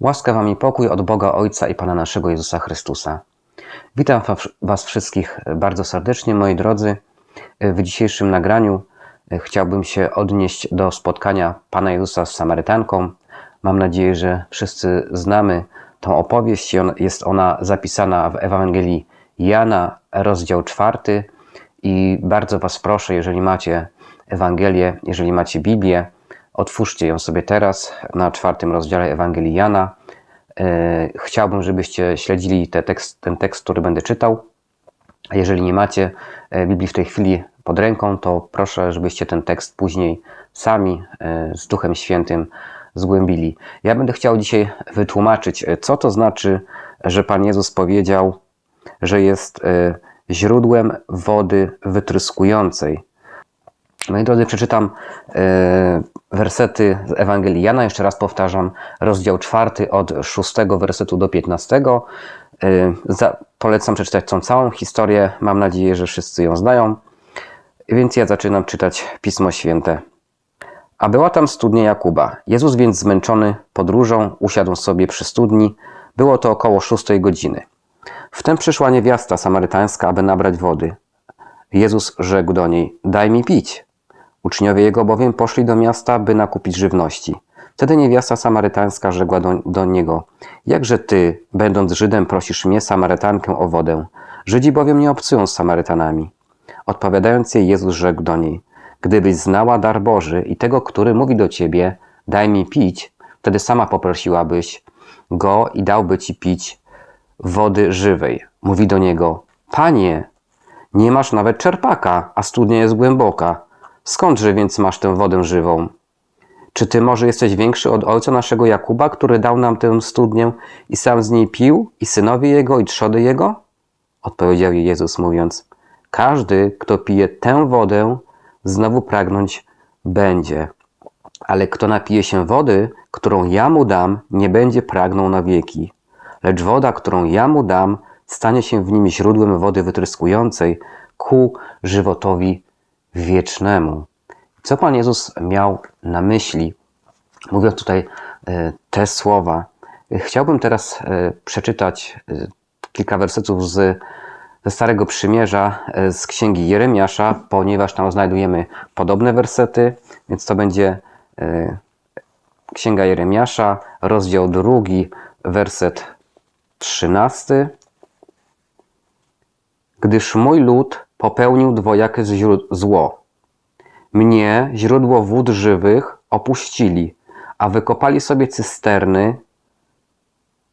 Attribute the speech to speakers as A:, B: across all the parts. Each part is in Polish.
A: Łaska wam i pokój od Boga Ojca i Pana naszego Jezusa Chrystusa. Witam wa- was wszystkich bardzo serdecznie, moi drodzy. W dzisiejszym nagraniu e, chciałbym się odnieść do spotkania Pana Jezusa z Samarytanką. Mam nadzieję, że wszyscy znamy tą opowieść. Jest ona zapisana w Ewangelii Jana, rozdział czwarty. I bardzo Was proszę, jeżeli macie Ewangelię, jeżeli macie Biblię, otwórzcie ją sobie teraz na czwartym rozdziale Ewangelii Jana. E, Chciałbym, żebyście śledzili te tekst, ten tekst, który będę czytał. Jeżeli nie macie e, Biblii w tej chwili pod ręką, to proszę, żebyście ten tekst później sami e, z Duchem Świętym zgłębili. Ja będę chciał dzisiaj wytłumaczyć, co to znaczy, że Pan Jezus powiedział, że jest źródłem wody wytryskującej. Moi drodzy, przeczytam wersety z Ewangelii Jana, jeszcze raz powtarzam, rozdział czwarty od szóstego wersetu do piętnastego. Za, polecam przeczytać tą całą historię, mam nadzieję, że wszyscy ją znają. Więc ja zaczynam czytać Pismo Święte. A była tam studnia Jakuba. Jezus więc zmęczony podróżą usiadł sobie przy studni. Było to około szóstej godziny. Wtem przyszła niewiasta samarytańska, aby nabrać wody. Jezus rzekł do niej: Daj mi pić. Uczniowie jego bowiem poszli do miasta, by nakupić żywności. Wtedy niewiasta samarytańska rzekła do, do niego: Jakże ty, będąc Żydem, prosisz mnie, Samarytankę, o wodę? Żydzi bowiem nie obcują z Samarytanami. Odpowiadając jej, Jezus rzekł do niej: Gdybyś znała dar Boży i tego, który mówi do ciebie: Daj mi pić, wtedy sama poprosiłabyś go i dałby ci pić wody żywej. Mówi do niego: Panie, nie masz nawet czerpaka, a studnia jest głęboka. Skądże więc masz tę wodę żywą? Czy ty może jesteś większy od ojca naszego Jakuba, który dał nam tę studnię i sam z niej pił, i synowie jego, i trzody jego? Odpowiedział jej Jezus, mówiąc: Każdy, kto pije tę wodę, znowu pragnąć będzie. Ale kto napije się wody, którą ja mu dam, nie będzie pragnął na wieki. Lecz woda, którą ja mu dam, stanie się w nim źródłem wody wytryskującej ku żywotowi wiecznemu. Co Pan Jezus miał na myśli, mówiąc tutaj e, te słowa? Chciałbym teraz e, przeczytać e, kilka wersetów z, ze Starego Przymierza, z Księgi Jeremiasza, ponieważ tam znajdujemy podobne wersety, więc to będzie Księga Jeremiasza, rozdział drugi, werset trzynasty. Gdyż mój lud popełnił dwojakie zło. Mnie, źródło wód żywych, opuścili, a wykopali sobie cysterny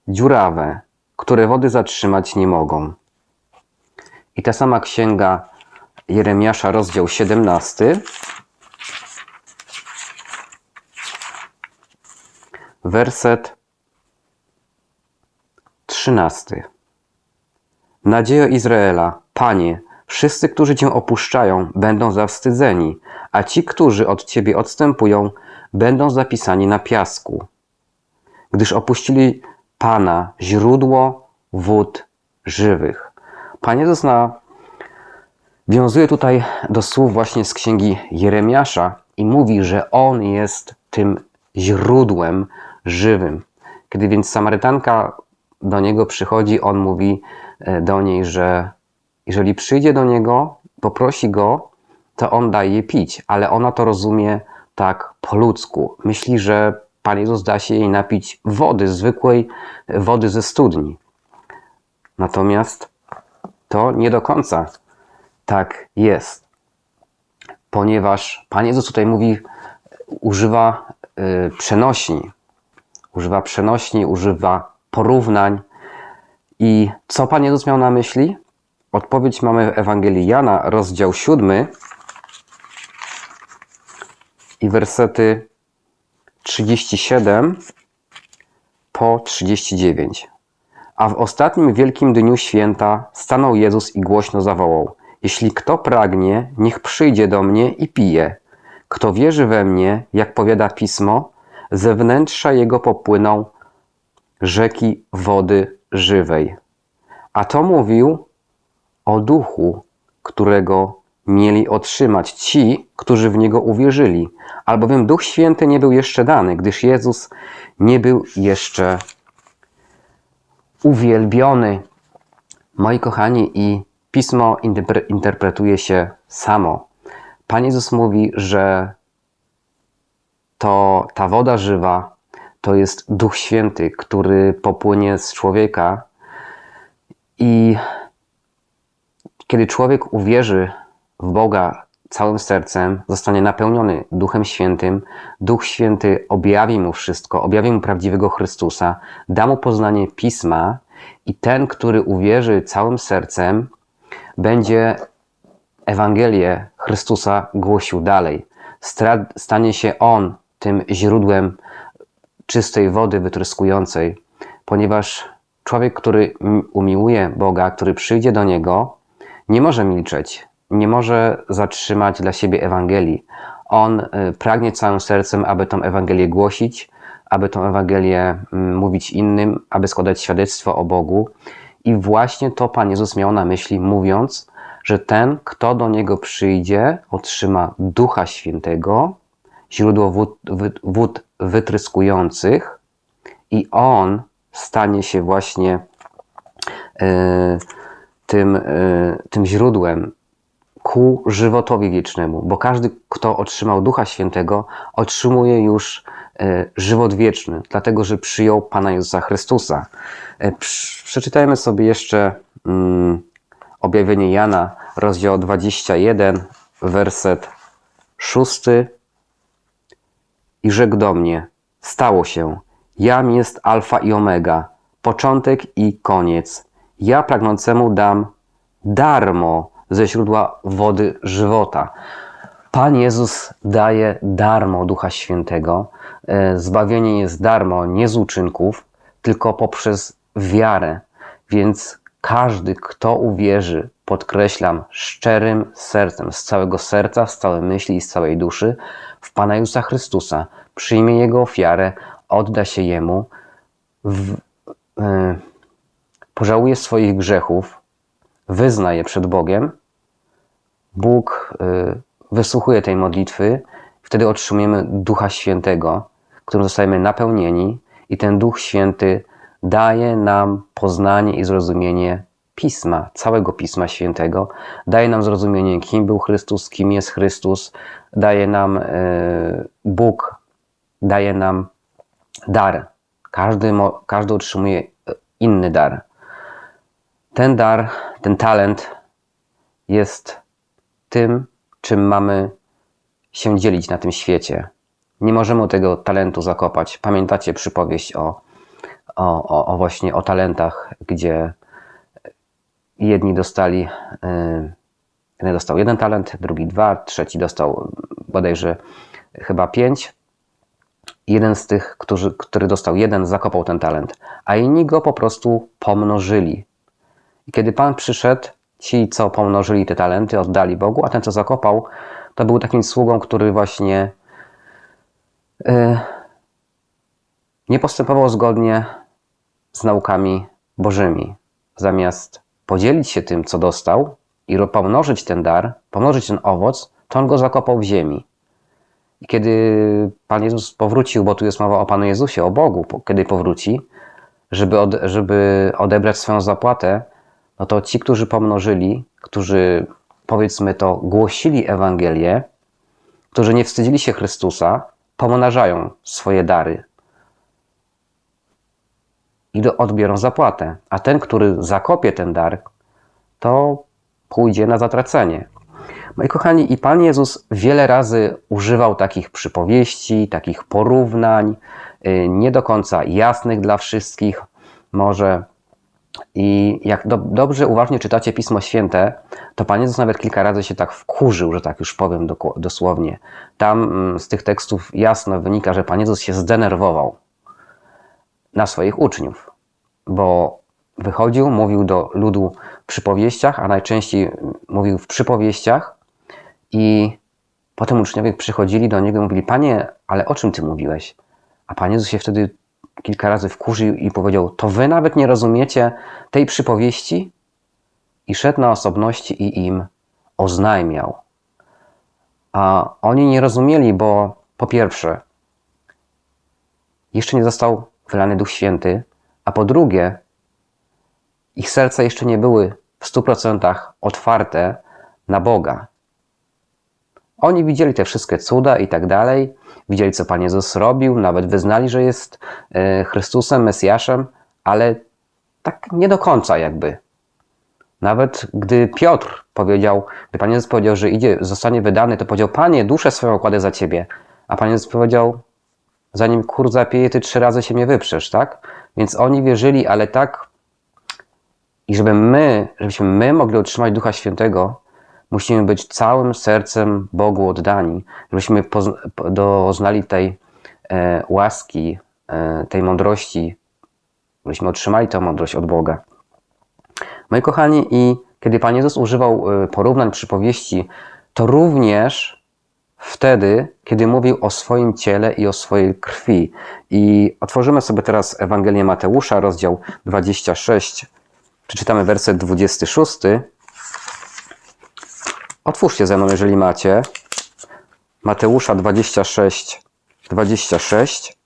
A: dziurawe, które wody zatrzymać nie mogą. I ta sama księga Jeremiasza, rozdział 17, werset 13. Nadziejo Izraela, Panie, wszyscy, którzy Cię opuszczają, będą zawstydzeni, a ci, którzy od Ciebie odstępują, będą zapisani na piasku. Gdyż opuścili Pana, źródło wód żywych. Pan Jezus na... wiązuje tutaj do słów właśnie z księgi Jeremiasza i mówi, że On jest tym źródłem żywym. Kiedy więc Samarytanka do niego przychodzi, on mówi e, do niej, że jeżeli przyjdzie do niego, poprosi go, to on daje jej pić, ale ona to rozumie tak po ludzku. Myśli, że Pan Jezus da się jej napić wody, zwykłej wody ze studni. Natomiast to nie do końca tak jest, ponieważ Pan Jezus tutaj mówi, używa y, przenośni, używa przenośni, używa porównań. I co Pan Jezus miał na myśli? Odpowiedź mamy w Ewangelii Jana, rozdział 7 i wersety 37 po 39. A w ostatnim wielkim dniu święta stanął Jezus i głośno zawołał: Jeśli kto pragnie, niech przyjdzie do mnie i pije. Kto wierzy we mnie, jak powiada pismo, ze wnętrza jego popłyną rzeki wody żywej. A to mówił o duchu, którego mieli otrzymać ci, którzy w niego uwierzyli, albowiem Duch Święty nie był jeszcze dany, gdyż Jezus nie był jeszcze uwielbiony. Moi kochani, i pismo interpre- interpretuje się samo. Pan Jezus mówi, że to ta woda żywa to jest Duch Święty, który popłynie z człowieka i kiedy człowiek uwierzy w Boga całym sercem, zostanie napełniony Duchem Świętym, Duch Święty objawi mu wszystko, objawi mu prawdziwego Chrystusa, da mu poznanie Pisma i ten, który uwierzy całym sercem, będzie Ewangelię Chrystusa głosił dalej. Stanie się On tym źródłem czystej wody wytryskującej, ponieważ człowiek, który umiłuje Boga, który przyjdzie do Niego, nie może milczeć, nie może zatrzymać dla siebie Ewangelii. On y, pragnie całym sercem, aby tą Ewangelię głosić, aby tą Ewangelię mm, mówić innym, aby składać świadectwo o Bogu. I właśnie to Pan Jezus miał na myśli, mówiąc, że ten, kto do Niego przyjdzie, otrzyma Ducha Świętego, źródło wód, wód wytryskujących i On stanie się właśnie e, tym, e, tym źródłem ku żywotowi wiecznemu, bo każdy, kto otrzymał Ducha Świętego, otrzymuje już e, żywot wieczny, dlatego że przyjął Pana Jezusa Chrystusa. Przy- Przeczytajmy sobie jeszcze mm, objawienie Jana, rozdział 21, werset 6. I rzekł do mnie: Stało się, jam jest Alfa i Omega, początek i koniec. Ja pragnącemu dam darmo ze źródła wody żywota. Pan Jezus daje darmo Ducha Świętego. E, Zbawienie jest darmo, nie z uczynków, tylko poprzez wiarę. Więc każdy, kto uwierzy, podkreślam, szczerym sercem, z całego serca, z całej myśli i z całej duszy, w Pana Jezusa Chrystusa, przyjmie Jego ofiarę, odda się Jemu, w, e, pożałuje swoich grzechów, wyzna je przed Bogiem, Bóg y, wysłuchuje tej modlitwy, wtedy otrzymujemy Ducha Świętego, którym zostajemy napełnieni, i ten Duch Święty daje nam poznanie i zrozumienie Pisma, całego Pisma Świętego, daje nam zrozumienie, kim był Chrystus, kim jest Chrystus, daje nam y, Bóg, daje nam dar. Każdy, każdy otrzymuje inny dar. Ten dar, ten talent jest tym, czym mamy się dzielić na tym świecie. Nie możemy tego talentu zakopać. Pamiętacie przypowieść o, o, o, właśnie o talentach, gdzie jedni dostali, yy, jeden dostał jeden talent, drugi dwa, trzeci dostał bodajże chyba pięć. Jeden z tych, którzy, który dostał jeden, zakopał ten talent, a inni go po prostu pomnożyli. I kiedy Pan przyszedł, ci, co pomnożyli te talenty, oddali Bogu, a ten, co zakopał, to był takim sługą, który właśnie y, nie postępował zgodnie z naukami Bożymi. Zamiast podzielić się tym, co dostał i pomnożyć ten dar, pomnożyć ten owoc, to on go zakopał w ziemi. I kiedy Pan Jezus powrócił, bo tu jest mowa o Panu Jezusie, o Bogu, kiedy powróci, żeby, od, żeby odebrać swoją zapłatę, no to ci, którzy pomnożyli, którzy powiedzmy to głosili Ewangelię, którzy nie wstydzili się Chrystusa, pomnażają swoje dary i do, odbiorą zapłatę. A ten, który zakopie ten dar, to pójdzie na zatracenie. Moi kochani, i Pan Jezus wiele razy używał takich przypowieści, takich porównań, y, nie do końca jasnych dla wszystkich, może. I jak do, dobrze, uważnie czytacie Pismo Święte, to Pan Jezus nawet kilka razy się tak wkurzył, że tak już powiem doku- dosłownie. Tam mm, z tych tekstów jasno wynika, że Pan Jezus się zdenerwował na swoich uczniów, bo wychodził, mówił do ludu w przypowieściach, a najczęściej mówił w przypowieściach i potem uczniowie przychodzili do niego i mówili, Panie, ale o czym Ty mówiłeś? A Pan Jezus się wtedy kilka razy wkurzył i powiedział, to Wy nawet nie rozumiecie tej przypowieści? I szedł na osobności i im oznajmiał. A oni nie rozumieli, bo po pierwsze, jeszcze nie został wylany Duch Święty, a po drugie, Ich serca jeszcze nie były w 100% otwarte na Boga. Oni widzieli te wszystkie cuda i tak dalej, widzieli, co Pan Jezus robił, nawet wyznali, że jest e, Chrystusem, Mesjaszem, ale tak nie do końca jakby. Nawet gdy Piotr powiedział, gdy Pan Jezus powiedział, że idzie, zostanie wydany, to powiedział, Panie, duszę swoją kładę za Ciebie. A Pan Jezus powiedział, zanim kur zapieje, Ty trzy razy się mnie wyprzesz, tak? Więc oni wierzyli, ale tak i żeby my, żebyśmy my mogli otrzymać Ducha Świętego, musimy być całym sercem Bogu oddani, żebyśmy doznali tej e, łaski, e, tej mądrości, żebyśmy otrzymali tę mądrość od Boga. Moi kochani, i kiedy Pan Jezus używał e, porównań, przypowieści, to również wtedy, kiedy mówił o swoim ciele i o swojej krwi. I otworzymy sobie teraz Ewangelię Mateusza, rozdział 26, przeczytamy werset 26. Otwórzcie ze mną, jeżeli macie. Mateusza 26, 26.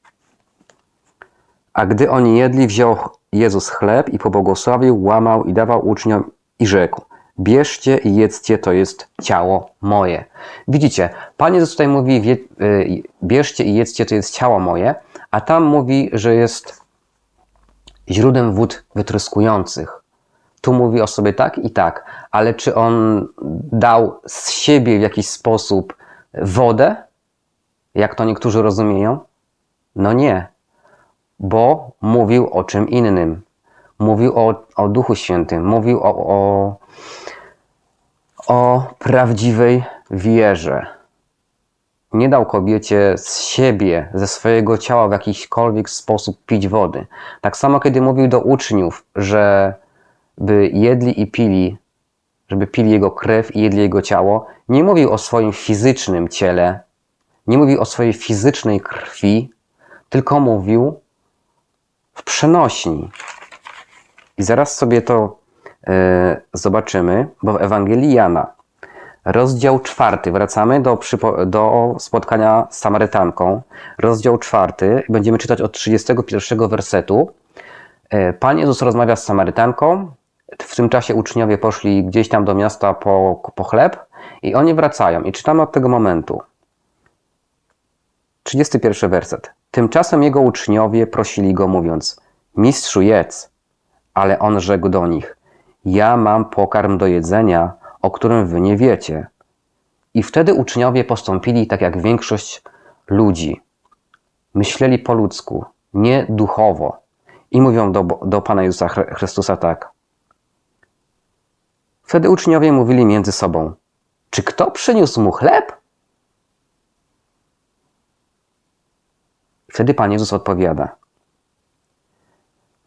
A: A gdy oni jedli, wziął Jezus chleb i pobłogosławił, łamał i dawał uczniom i rzekł: Bierzcie i jedzcie, to jest ciało moje. Widzicie, Pan Jezus tutaj mówi: y, Bierzcie i jedzcie, to jest ciało moje, a tam mówi, że jest źródłem wód wytryskujących. Tu mówi o sobie tak i tak, ale czy on dał z siebie w jakiś sposób wodę, jak to niektórzy rozumieją? No nie, bo mówił o czym innym. Mówił o, o Duchu Świętym, mówił o, o, o prawdziwej wierze. Nie dał kobiecie z siebie, ze swojego ciała w jakikolwiek sposób pić wody. Tak samo, kiedy mówił do uczniów, że by jedli i pili, żeby pili jego krew i jedli jego ciało, nie mówił o swoim fizycznym ciele, nie mówił o swojej fizycznej krwi, tylko mówił w przenośni. I zaraz sobie to e, zobaczymy, bo w Ewangelii Jana, rozdział czwarty, wracamy do, do spotkania z Samarytanką, rozdział czwarty, będziemy czytać od 31 wersetu. E, Pan Jezus rozmawia z Samarytanką, w tym czasie uczniowie poszli gdzieś tam do miasta po, po chleb i oni wracają. I czytamy od tego momentu. 31 werset. Tymczasem jego uczniowie prosili go, mówiąc: Mistrzu, jedz. Ale on rzekł do nich: Ja mam pokarm do jedzenia, o którym wy nie wiecie. I wtedy uczniowie postąpili tak jak większość ludzi. Myśleli po ludzku, nie duchowo. I mówią do, do Pana Jezusa Chrystusa tak. Wtedy uczniowie mówili między sobą: Czy kto przyniósł mu chleb? Wtedy Pan Jezus odpowiada: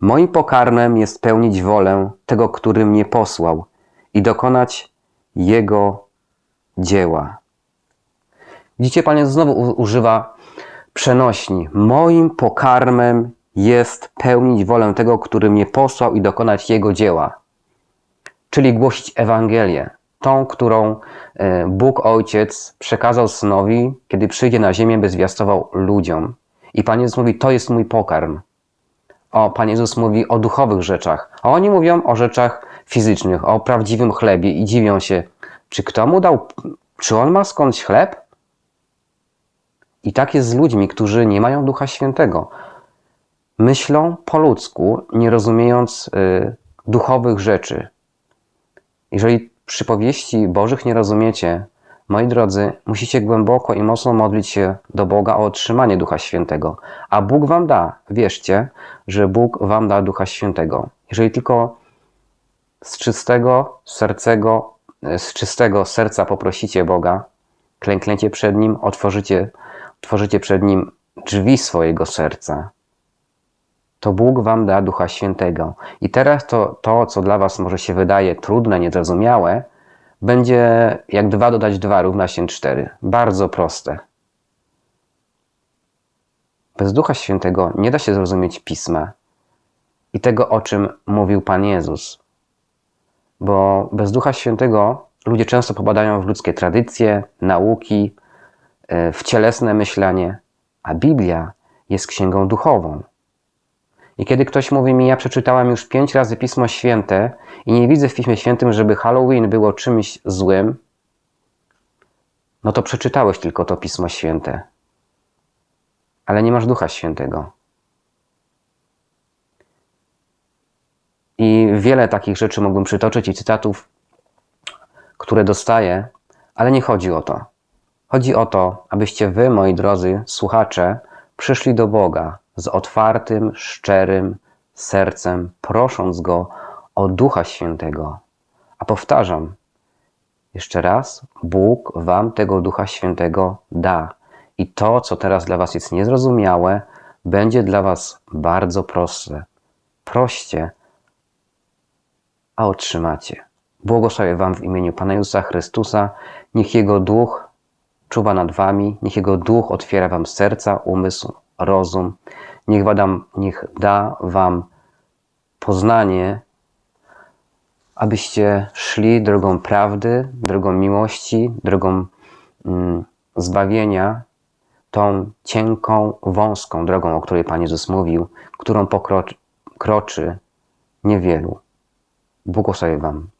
A: Moim pokarmem jest pełnić wolę tego, który mnie posłał i dokonać jego dzieła. Widzicie, Pan Jezus znowu używa przenośni. Moim pokarmem jest pełnić wolę tego, który mnie posłał i dokonać jego dzieła czyli głosić Ewangelię, tą, którą e, Bóg Ojciec przekazał Synowi, kiedy przyjdzie na ziemię, by zwiastował ludziom. I Pan Jezus mówi, to jest mój pokarm. O, Pan Jezus mówi o duchowych rzeczach, a oni mówią o rzeczach fizycznych, o prawdziwym chlebie i dziwią się, czy kto mu dał, czy on ma skądś chleb? I tak jest z ludźmi, którzy nie mają Ducha Świętego. Myślą po ludzku, nie rozumiejąc y, duchowych rzeczy, jeżeli przypowieści Bożych nie rozumiecie, moi drodzy, musicie głęboko i mocno modlić się do Boga o otrzymanie Ducha Świętego. A Bóg wam da, wierzcie, że Bóg wam da Ducha Świętego. Jeżeli tylko z czystego sercego, z czystego serca poprosicie Boga, klękniecie przed Nim, otworzycie, otworzycie przed Nim drzwi swojego serca, to Bóg wam da Ducha Świętego. I teraz to, to, co dla was może się wydaje trudne, niezrozumiałe, będzie jak 2 dodać 2 równa się 4. Bardzo proste. Bez Ducha Świętego nie da się zrozumieć Pisma i tego, o czym mówił Pan Jezus. Bo bez Ducha Świętego ludzie często popadają w ludzkie tradycje, nauki, e, w cielesne myślenie, a Biblia jest księgą duchową. I kiedy ktoś mówi mi, ja przeczytałem już pięć razy Pismo Święte i nie widzę w Piśmie Świętym, żeby Halloween było czymś złym, no to przeczytałeś tylko to Pismo Święte, ale nie masz Ducha Świętego. I wiele takich rzeczy mógłbym przytoczyć i cytatów, które dostaję, ale nie chodzi o to. Chodzi o to, abyście wy, moi drodzy słuchacze, przyszli do Boga z otwartym, szczerym sercem, prosząc Go o Ducha Świętego. A powtarzam, jeszcze raz, Bóg Wam tego Ducha Świętego da. I to, co teraz dla Was jest niezrozumiałe, będzie dla Was bardzo proste. Proście, a otrzymacie. Błogosławię Wam w imieniu Pana Jezusa Chrystusa. Niech Jego Duch czuwa nad Wami, niech Jego Duch otwiera Wam serca, umysł, rozum. Niech, wadam, niech da Wam poznanie, abyście szli drogą prawdy, drogą miłości, drogą mm, zbawienia, tą cienką, wąską drogą, o której Pan Jezus mówił, którą pokroczy niewielu. Błogosławię Wam.